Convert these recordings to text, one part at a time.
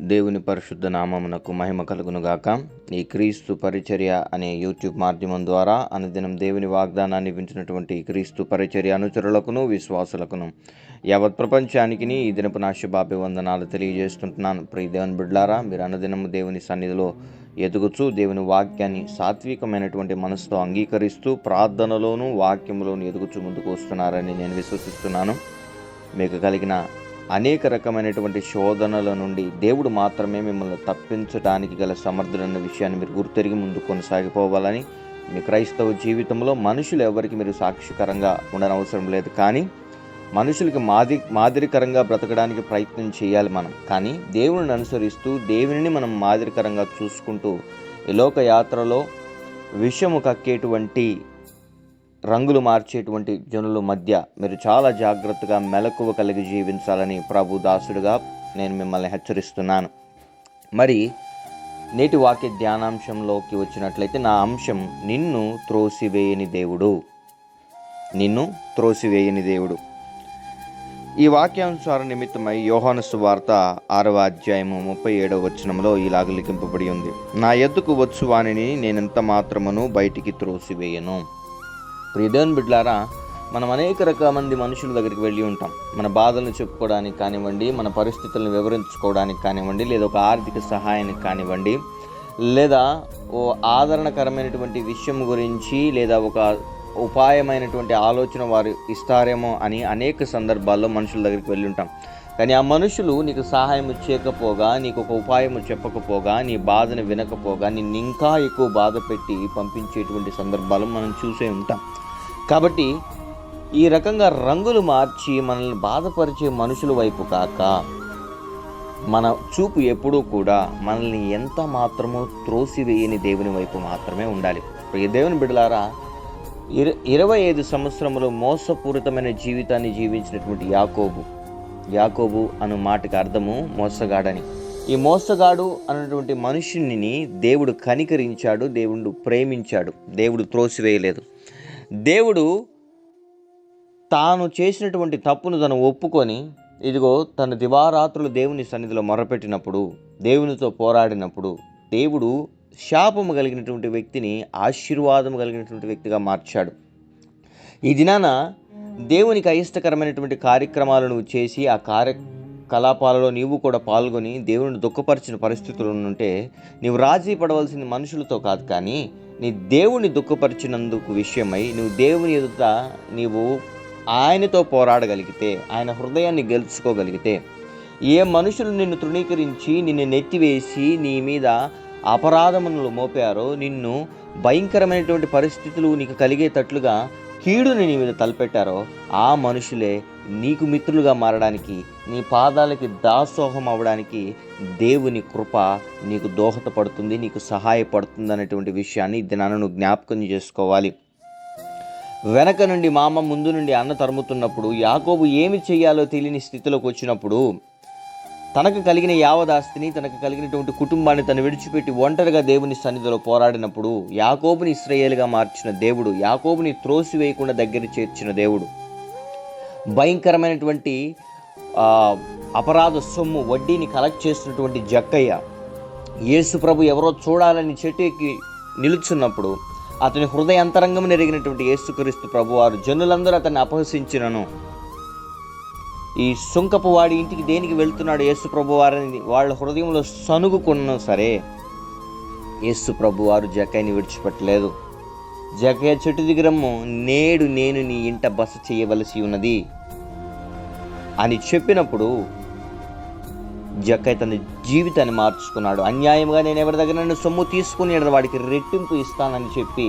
దేవుని పరిశుద్ధ నామమునకు మహిమ కలుగునుగాక. ఈ క్రీస్తు పరిచర్య అనే యూట్యూబ్ మాధ్యమం ద్వారా అనుదినం దేవుని వాగ్దానాన్ని వింటున్నటువంటి క్రీస్తు పరిచర్య అనుచరులకును విశ్వాసులకును యావత్ ప్రపంచానికి ఈ దినపు నా శుభాభివందనాలు తెలియజేస్తుంటున్నాను. ప్రియ దేవుని బిడ్లారా మీరు అనుదినము దేవుని సన్నిధిలో ఎదుగుచూ దేవుని వాక్యాన్ని సాత్వికమైనటువంటి మనసుతో అంగీకరిస్తూ ప్రార్థనలోను వాక్యంలోనూ ఎదుగుచూ ముందుకు వస్తున్నారని నేను విశ్వసిస్తున్నాను. మీకు కలిగిన అనేక రకమైనటువంటి శోధనల నుండి దేవుడు మాత్రమే మిమ్మల్ని తప్పించడానికి గల సమర్థుడన్న విషయాన్ని మీరు గుర్తెరిగి ముందు కొనసాగిపోవాలని మీ క్రైస్తవ జీవితంలో మనుషులు ఎవరికి మీరు సాక్షికరంగా ఉండనవసరం లేదు. కానీ మనుషులకి మాది మాదిరికరంగా బ్రతకడానికి ప్రయత్నం చేయాలి మనం. కానీ దేవుడిని అనుసరిస్తూ దేవునిని మనం మాదిరికరంగా చూసుకుంటూ ఈ లోక యాత్రలో విషము కక్కేటువంటి రంగులు మార్చేటువంటి జనుల మధ్య మీరు చాలా జాగ్రత్తగా మెలకువ కలిగి జీవించాలని ప్రభు దాసుడుగా నేను మిమ్మల్ని హెచ్చరిస్తున్నాను. మరి నేటి వాక్య ధ్యానాంశంలోకి వచ్చినట్లయితే నా అంశం నిన్ను త్రోసివేయని దేవుడు. నిన్ను త్రోసివేయని దేవుడు. ఈ వాక్యానుసార నిమిత్తమై యోహానసు వార్త ఆరవ అధ్యాయము ముప్పై ఏడవ వచనంలో ఇలాగ లిఖింపబడి ఉంది. నా ఎద్దుకు వచ్చు వానిని నేనెంత మాత్రమును బయటికి త్రోసివేయను? ప్రియదేవన్ బిడ్లారా మనం అనేక రకాల మంది మనుషుల దగ్గరికి వెళ్ళి ఉంటాం. మన బాధలను చెప్పుకోవడానికి కానివ్వండి మన పరిస్థితులను వివరించుకోవడానికి కానివ్వండి లేదా ఒక ఆర్థిక సహాయానికి కానివ్వండి లేదా ఓ ఆదరణకరమైనటువంటి విషయం గురించి లేదా ఒక ఉపాయమైనటువంటి ఆలోచన వారు ఇస్తారేమో అని అనేక సందర్భాల్లో మనుషుల దగ్గరికి వెళ్ళి ఉంటాం. కానీ ఆ మనుషులు నీకు సహాయం చేయకపోగా నీకు ఒక ఉపాయం చెప్పకపోగా నీ బాధను వినకపోగా నిన్ను ఇంకా ఎక్కువ బాధ పెట్టి పంపించేటువంటి సందర్భాలు మనం చూసే ఉంటాం. కాబట్టి ఈ రకంగా రంగులు మార్చి మనల్ని బాధపరిచే మనుషుల వైపు కాక మన చూపు ఎప్పుడూ కూడా మనల్ని ఎంత మాత్రమో త్రోసివేయని దేవుని వైపు మాత్రమే ఉండాలి. ఈ దేవుని బిడ్డలారా ఇర ఇరవై ఐదు సంవత్సరంలో మోసపూరితమైన జీవితాన్ని జీవించినటువంటి యాకోబు యాకోబు అను మాటకు అర్థము మోసగాడని. ఈ మోసగాడు అన్నటువంటి మనుషుని దేవుడు కనికరించాడు దేవుడు ప్రేమించాడు దేవుడు త్రోసివేయలేదు. దేవుడు తాను చేసినటువంటి తప్పును తను ఒప్పుకొని ఇదిగో తన దివారాత్రులు దేవుని సన్నిధిలో మొరపెట్టినప్పుడు దేవునితో పోరాడినప్పుడు దేవుడు శాపము కలిగినటువంటి వ్యక్తిని ఆశీర్వాదము కలిగినటువంటి వ్యక్తిగా మార్చాడు. ఈ దినాన దేవునికి అయిష్టకరమైనటువంటి కార్యక్రమాలను చేసి ఆ కార్యకలాపాలలో నీవు కూడా పాల్గొని దేవుని దుఃఖపరిచిన పరిస్థితులు ఉంటే నీవు రాజీ పడవలసింది మనుషులతో కాదు కానీ నీ దేవుని దుఃఖపరిచినందుకు విషయమై నువ్వు దేవుని ఎదుట నీవు ఆయనతో పోరాడగలిగితే ఆయన హృదయాన్ని గెలుచుకోగలిగితే ఏ మనుషులు నిన్ను తృణీకరించి నిన్ను నెత్తివేసి నీ మీద అపరాధములు మోపారో నిన్ను భయంకరమైనటువంటి పరిస్థితులు నీకు కలిగేటట్లుగా కీడుని నీ మీద తలపెట్టారో ఆ మనుషులే నీకు మిత్రులుగా మారడానికి నీ పాదాలకి దాసోహం అవ్వడానికి దేవుని కృప నీకు దోహదపడుతుంది నీకు సహాయపడుతుంది అనేటువంటి విషయాన్ని దినాన్ని నువ్వు జ్ఞాపకం చేసుకోవాలి. వెనక నుండి మామ ముందు నుండి అన్న తరుముతున్నప్పుడు యాకోబు ఏమి చేయాలో తెలియని స్థితిలోకి వచ్చినప్పుడు తనకు కలిగిన యావదాస్తిని తనకు కలిగినటువంటి కుటుంబాన్ని తను విడిచిపెట్టి ఒంటరిగా దేవుని సన్నిధిలో పోరాడినప్పుడు యాకోబుని ఇస్రయేల్గా మార్చిన దేవుడు యాకోబుని త్రోసివేయకుండా దగ్గర చేర్చిన దేవుడు. భయంకరమైనటువంటి అపరాధ సొమ్ము వడ్డీని కలెక్ట్ చేస్తున్నటువంటి జక్కయ్య యేసు ప్రభు ఎవరో చూడాలని చెట్టు ఎక్కి నిలుచున్నప్పుడు అతని హృదయ అంతరంగం నెరిగినటువంటి యేసుక్రీస్తు ప్రభు వారు జనులందరూ అతన్ని అపహసించినను. ఈ సుంకపు వాడి ఇంటికి దేనికి వెళ్తున్నాడు యేసు ప్రభు వారిని వాళ్ళ హృదయంలో సనుగుకున్నా సరే యేసు ప్రభు వారు జకయ్యని విడిచిపెట్టలేదు. జకయ్య చెట్టు దిగరమ్ము నేడు నేను నీ ఇంట బస చేయవలసి ఉన్నది అని చెప్పినప్పుడు జక్కయ్య తన జీవితాన్ని మార్చుకున్నాడు. అన్యాయంగా నేను ఎవరి దగ్గర నన్ను సొమ్ము తీసుకుని వాడికి రెట్టింపు ఇస్తానని చెప్పి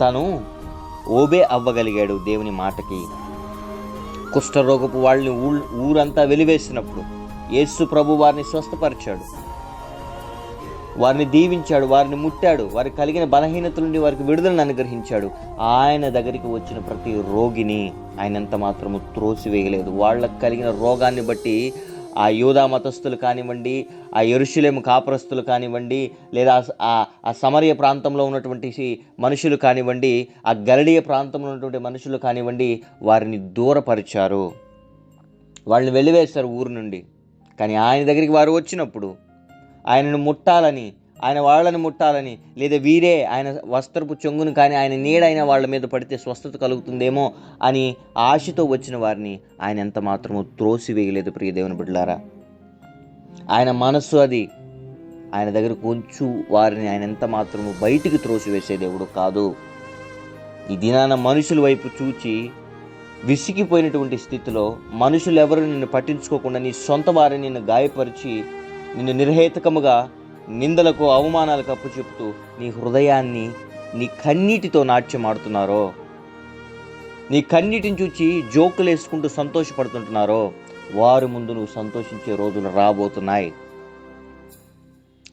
తను ఓబే అవ్వగలిగాడు దేవుని మాటకి. కుష్ఠరోగపు వాళ్ళని ఊ ఊరంతా వెలివేసినప్పుడు యేసు ప్రభు వారిని స్వస్థపరిచాడు. వారిని దీవించాడు వారిని ముట్టాడు వారికి కలిగిన బలహీనతల నుండి వారికి విడుదలను అనుగ్రహించాడు. ఆయన దగ్గరికి వచ్చిన ప్రతి రోగిని ఆయన ఎంత మాత్రము త్రోసివేయలేదు. వాళ్ళకు కలిగిన రోగాన్ని బట్టి ఆ యూదా మతస్థులు కానివ్వండి ఆ ఎరుషులేము కాపురస్తులు కానివ్వండి లేదా ఆ సమరయ ప్రాంతంలో ఉన్నటువంటి మనుషులు కానివ్వండి ఆ గరడీయ ప్రాంతంలో ఉన్నటువంటి మనుషులు కానివ్వండి వారిని దూరపరిచారు. వాళ్ళని వెళ్ళివేశారు ఊరు నుండి. కానీ ఆయన దగ్గరికి వారు వచ్చినప్పుడు ఆయనను ముట్టాలని ఆయన వాళ్ళని ముట్టాలని లేదా వీరే ఆయన వస్త్రపు చెంగును కానీ ఆయన నీడైన వాళ్ళ మీద పడితే స్వస్థత కలుగుతుందేమో అని ఆశతో వచ్చిన వారిని ఆయన ఎంత మాత్రము త్రోసివేయలేదు ప్రియ దేవుని బిడ్డలారా. ఆయన మనస్సు అది. ఆయన దగ్గర కొంచెం వారిని ఆయన ఎంత మాత్రము బయటికి త్రోసివేసే దేవుడు కాదు. ఈ దినాన మనుషుల వైపు చూచి విసిగిపోయినటువంటి స్థితిలో మనుషులు ఎవరు నిన్ను పట్టించుకోకుండా నీ సొంత వారిని నిన్ను గాయపరిచి నిన్ను నిర్హేతకముగా నిందలకు అవమానాలకు అప్పు చెప్తూ నీ హృదయాన్ని నీ కన్నీటితో నాట్యమాడుతున్నారో? నీ కన్నీటిని చూచి జోకులు వేసుకుంటూ సంతోషపడుతుంటున్నారో? వారి ముందు నువ్వు సంతోషించే రోజులు రాబోతున్నాయి.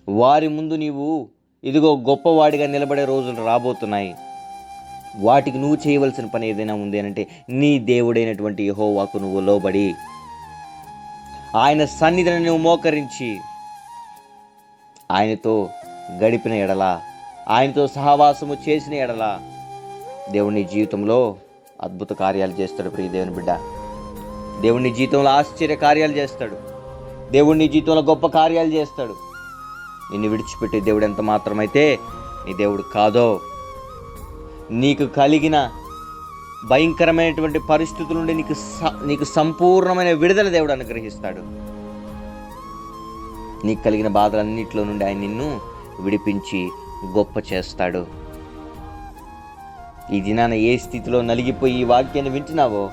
వారి ముందు నీవు ఇదిగో గొప్పవాడిగా నిలబడే రోజులు రాబోతున్నాయి. వాటికి నువ్వు చేయవలసిన పని ఏదైనా ఉంది అంటే నీ దేవుడైనటువంటి యహోవాకు నువ్వు లోబడి ఆయన సన్నిధిని నువ్వు మోకరించి ఆయనతో గడిపిన ఎడల ఆయనతో సహవాసము చేసిన ఎడల దేవుని జీవితంలో అద్భుత కార్యాలు చేస్తాడు ప్రియ దేవుని బిడ్డ. దేవుని జీవితంలో ఆశ్చర్య కార్యాలు చేస్తాడు. దేవుని జీవితంలో గొప్ప కార్యాలు చేస్తాడు. నిన్ను విడిచిపెట్టే దేవుడు ఎంత మాత్రమైతే నీ దేవుడు కాదో నీకు కలిగిన భయంకరమైనటువంటి పరిస్థితుల నుండి నీకు స- నీకు సంపూర్ణమైన విడుదల దేవుడు అనుగ్రహిస్తాడు. నీకు కలిగిన బాధలన్నింటిలో నుండి ఆయన నిన్ను విడిపించి గొప్ప చేస్తాడు. ఈ దినాన ఏ స్థితిలో నలిగిపోయి ఈ వాక్యాన్ని వింటున్నావో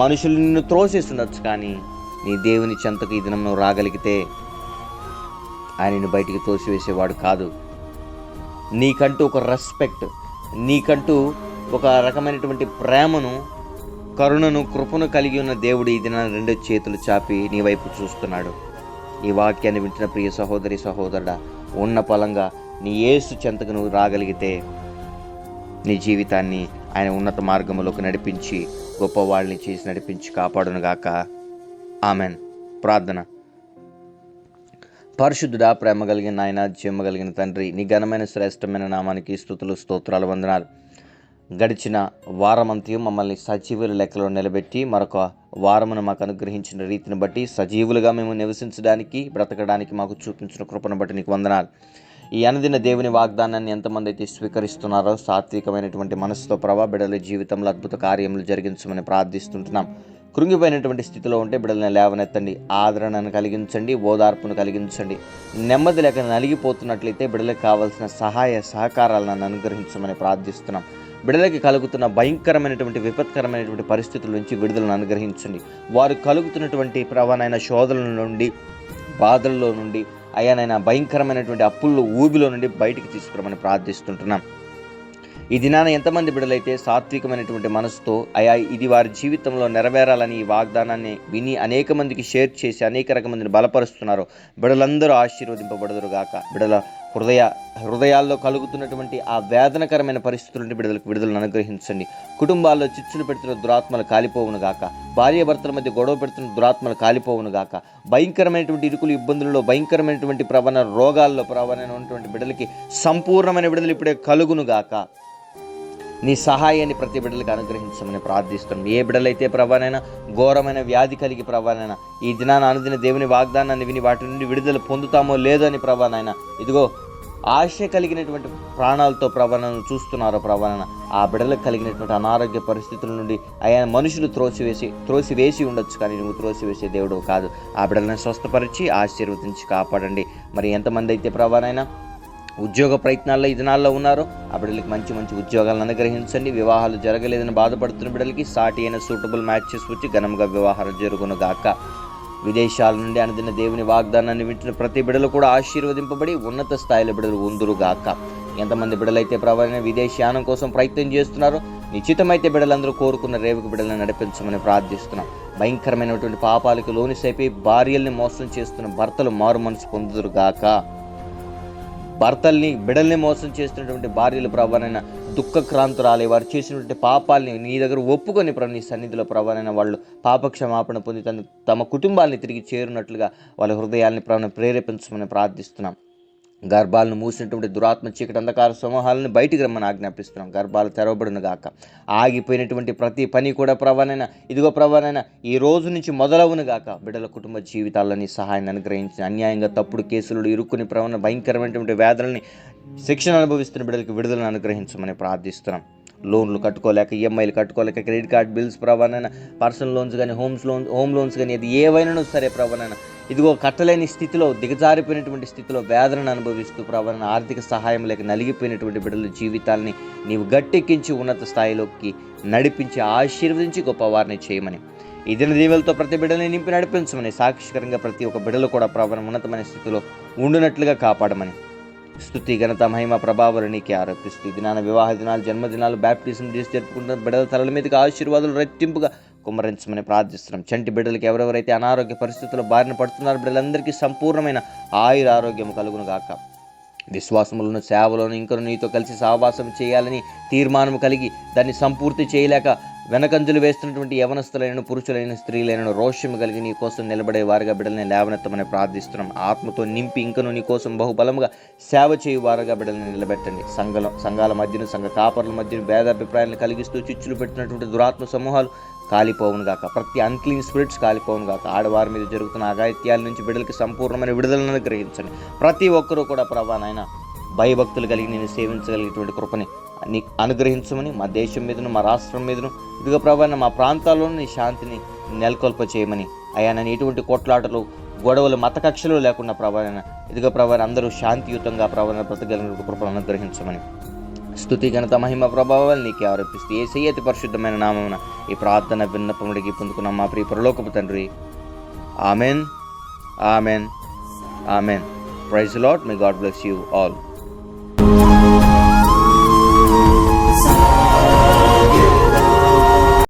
మనుషులు నిన్ను త్రోసేస్తుండొచ్చు కానీ నీ దేవుని చెంతకు ఈ దినం నువ్వు రాగలిగితే ఆయన నిన్ను బయటికి తోసివేసేవాడు కాదు. నీకంటూ ఒక రెస్పెక్ట్ నీకంటూ ఒక రకమైనటువంటి ప్రేమను కరుణను కృపను కలిగి ఉన్న దేవుడు ఈ దినాన రెండు చేతులు చాపి నీ వైపు చూస్తున్నాడు. ఈ వాక్యాన్ని వింటున్న ప్రియ సహోదరి సహోదరుడా ఉన్న పలంగా నీ యేసు చెంతకు నువ్వు రాగలిగితే నీ జీవితాన్ని ఆయన ఉన్నత మార్గంలోకి నడిపించి గొప్పవాళ్ళని చేసి నడిపించి కాపాడునుగాక. ఆమెన్. ప్రార్థన. పరిశుద్ధుడా ప్రేమ కలిగిన నాయన జీమ కలిగిన తండ్రి నీ ఘనమైన శ్రేష్టమైన నామానికి స్థుతులు స్తోత్రాలు వందనాలు. గడిచిన వారమంతయు మమ్మల్ని సజీవుల లెక్కలో నిలబెట్టి మరొక వారమును మాకు అనుగ్రహించిన రీతిని బట్టి సజీవులుగా మేము నివసించడానికి బ్రతకడానికి మాకు చూపించిన కృపను బట్టి నీకు వందనాలు. ఈ అనుదిన దేవుని వాగ్దానాన్ని ఎంతమంది అయితే స్వీకరిస్తున్నారో సాత్వికమైనటువంటి మనసుతో ప్రభా బిడల జీవితంలో అద్భుత కార్యములు జరిగించమని ప్రార్థిస్తుంటున్నాం. కృంగిపోయినటువంటి స్థితిలో ఉంటే బిడ్డలను లేవనెత్తండి ఆదరణను కలిగించండి ఓదార్పును కలిగించండి. నెమ్మది లేక నలిగిపోతున్నట్లయితే బిడ్డలకు కావాల్సిన సహాయ సహకారాలను అనుగ్రహించమని ప్రార్థిస్తున్నాం. బిడ్డలకి కలుగుతున్న భయంకరమైనటువంటి విపత్కరమైనటువంటి పరిస్థితుల నుంచి విడుదలను అనుగ్రహించండి. వారు కలుగుతున్నటువంటి ప్రవణైన శోధనల నుండి బాధల్లో నుండి అయానైనా భయంకరమైనటువంటి అప్పుల్లో ఊబిలో నుండి బయటికి తీసుకురమని ప్రార్థిస్తుంటున్నాం. ఈ దినాన ఎంతమంది బిడలైతే సాత్వికమైనటువంటి మనసుతో అయా ఇది వారి జీవితంలో నెరవేరాలని ఈ వాగ్దానాన్ని విని అనేక మందికి షేర్ చేసి అనేక రకమందిని బలపరుస్తున్నారో బిడలందరూ ఆశీర్వదింపబడదురుగాక గాక. హృదయ హృదయాల్లో కలుగుతున్నటువంటి ఆ వేదనకరమైన పరిస్థితుల నుండి విడుదలకు విడుదలను అనుగ్రహించండి. కుటుంబాల్లో చిచ్చులు పెడుతున్న దురాత్మలు కాలిపోవును గాక. భార్య భర్తల మధ్య గొడవ పెడుతున్న దురాత్మలు కాలిపోవును గాక. భయంకరమైనటువంటి ఇరుకులు ఇబ్బందులలో భయంకరమైనటువంటి ప్రవణ రోగాల్లో ప్రవణమైనటువంటి బిడ్డలకి సంపూర్ణమైన విడుదల ఇప్పుడే కలుగును గాక. నీ సహాయాన్ని ప్రతి బిడ్డలకు అనుగ్రహించమని ప్రార్థిస్తున్నాం. ఏ బిడ్డలైతే ప్రభానైనా ఘోరమైన వ్యాధి కలిగి ప్రభానైనా ఈ దినాన అనుదిన దేవుని వాగ్దానాన్ని విని వాటి నుండి విడుదల పొందుతామో లేదో అని ప్రభానైనా ఇదిగో ఆశ కలిగినటువంటి ప్రాణాలతో ప్రవణను చూస్తున్నారు ప్రవణన ఆ బిడ్డలకు కలిగినటువంటి అనారోగ్య పరిస్థితుల నుండి ఆయన మనుషులు త్రోసివేసి త్రోసివేసి ఉండొచ్చు కానీ నువ్వు త్రోసివేసే దేవుడు కాదు. ఆ బిడ్డలను స్వస్థపరిచి ఆశీర్వదించి కాపాడండి. మరి ఎంతమంది అయితే ప్రవణైనా ఉద్యోగ ప్రయత్నాల్లో ఈ దినాల్లో ఆ బిడ్డలకి మంచి మంచి ఉద్యోగాలను అనుగ్రహించండి. వివాహాలు జరగలేదని బాధపడుతున్న బిడ్డలకి సాటి అయిన సూటబుల్ మ్యాచెస్ వచ్చి ఘనంగా వివాహాలు జరుగును గాక. విదేశాల నుండి అనుదిన దేవుని వాగ్దానాన్ని వింటున్న ప్రతి బిడలు కూడా ఆశీర్వదింపబడి ఉన్నత స్థాయిలో బిడలు ఉందురుగాక. ఎంతమంది బిడలైతే ప్రవణ విదేశయానం కోసం ప్రయత్నం చేస్తున్నారో నిశ్చితమైతే బిడ్డలందరూ కోరుకున్న రేవుకు బిడ్డలను నడిపించమని ప్రార్థిస్తున్నాం. భయంకరమైనటువంటి పాపాలకు లోని సేపి భార్యల్ని మోసం చేస్తున్న భర్తలు మారు మనసు పొందుదురుగాక. భర్తల్ని బిడల్ని మోసం చేస్తున్నటువంటి భార్యలు ప్రవరణ దుఃఖక్రాంతురాలే వారు చేసినటువంటి పాపాలని నీ దగ్గర ఒప్పుకొని ప్రభు నీ సన్నిధిలో ప్రభానైన వాళ్ళు పాప క్షమాపణ పొంది తన తమ కుటుంబాన్ని తిరిగి చేరునట్లుగా వాళ్ళ హృదయాల్ని ప్రభావం ప్రేరేపించమని ప్రార్థిస్తున్నాం. గర్భాలను మూసినటువంటి దురాత్మ చీకటి అంధకార సమూహాలను బయటికి రమ్మని ఆజ్ఞాపిస్తున్నాం. గర్భాలు తెరవబడును గాక. ఆగిపోయినటువంటి ప్రతి పని కూడా ప్రవణైనా ఇదిగో ప్రవణైనా ఈ రోజు నుంచి మొదలవును గాక. బిడ్డల కుటుంబ జీవితాలని సహాయాన్ని అనుగ్రహించి అన్యాయంగా తప్పుడు కేసులు ఇరుక్కుని ప్రవణ భయంకరమైనటువంటి వ్యాధులని శిక్షణ అనుభవిస్తున్న బిడ్డలకు విడుదలను అనుగ్రహించమని ప్రార్థిస్తున్నాం. లోన్లు కట్టుకోలేక ఈఎంఐలు కట్టుకోలేక క్రెడిట్ కార్డ్ బిల్స్ ప్రవణైనా పర్సనల్ లోన్స్ కానీ హోమ్స్ లోన్ హోమ్ లోన్స్ కానీ అది ఏవైనా సరే ప్రవణన ఇదిగో కట్టలేని స్థితిలో దిగజారిపోయినటువంటి స్థితిలో వేదనను అనుభవిస్తూ ప్రవణన ఆర్థిక సహాయం లేక నలిగిపోయినటువంటి బిడ్డల జీవితాలని నీవు గట్టెక్కించి ఉన్నత స్థాయిలోకి నడిపించి ఆశీర్వదించి గొప్పవారిని చేయమని. ఇదిన దిన దీవులతో ప్రతి బిడ్డని నింపి నడిపించమని సాక్షికరంగా ప్రతి ఒక్క బిడ్డలు కూడా ప్రవణ ఉన్నతమైన స్థితిలో ఉండునట్లుగా కాపాడమని. స్థుతి ఘనత మహిమ ప్రభావాలు నీకే ఆరోపిస్తూ ఈ దినాన వివాహ దినాలు జన్మదినాలు బ్యాప్టిజం చేసి జరుపుకుంటున్న బిడ్డల తలల మీదకి ఆశీర్వాదాలు రెట్టింపుగా కుమ్మరించమని ప్రార్థిస్తున్నాం. చంటి బిడ్డలకి ఎవరెవరైతే అనారోగ్య పరిస్థితుల్లో బారిన పడుతున్నారో బిడ్డలందరికీ సంపూర్ణమైన ఆయుర ఆరోగ్యం కలుగును గాక విశ్వాసములను సేవలను ఇంకను నీతో కలిసి సహవాసం చేయాలని తీర్మానం కలిగి దాన్ని సంపూర్తి చేయలేక వెనకంజులు వేస్తున్నటువంటి యవనస్తులైన పురుషులైన స్త్రీలైన రోషం కలిగి నీ కోసం నిలబడే వారిగా బిడ్డల్ని లేవనెత్తమని ప్రార్థిస్తున్నాం. ఆత్మతో నింపి ఇంకను నీ కోసం బహుబలముగా సేవ చేయు వారుగా బిడ్డల్ని నిలబెట్టండి. సంఘం సంఘాల మధ్యన సంఘ కాపర్ల మధ్యన భేదాభిప్రాయాలను కలిగిస్తూ చిచ్చులు పెట్టినటువంటి దురాత్మ సమూహాలు కాలిపోవును గాక ప్రతి అన్క్లీన్ స్పిరిట్స్ కాలిపోవును గాక ఆడవారి మీద జరుగుతున్న అఘాయిత్యాల నుంచి బిడ్డలకి సంపూర్ణమైన విడుదలను అనుగ్రహించండి ప్రతి ఒక్కరూ కూడా ప్రభానైనా భయభక్తులు కలిగి నేను సేవించగలిగేటువంటి కృపని నీ అనుగ్రహించమని మా దేశం మీదను మా రాష్ట్రం మీదను. ఇదిగో ప్రభాన మా ప్రాంతాల్లోనూ నీ శాంతిని నెలకొల్ప చేయమని. అయ్యా నేను ఎటువంటి కొట్లాటలు గొడవలు మత కక్షలు లేకుండా ప్రభాన ఇదిగో ప్రభావ అందరూ శాంతియుతంగా ప్రభాన బ్రతకగలిగిన కృపను అనుగ్రహించమని. స్థుతి ఘనత మహిమ ప్రభావాలు నీకే ఆరోపిస్తూ ఏ అతి పరిశుద్ధమైన నామమున ఈ ప్రార్థన విన్నపముడికి పొందుకున్న మా ప్రియ పరలోకపు తండ్రి. Amen. Amen. Amen. Praise lot me God bless you all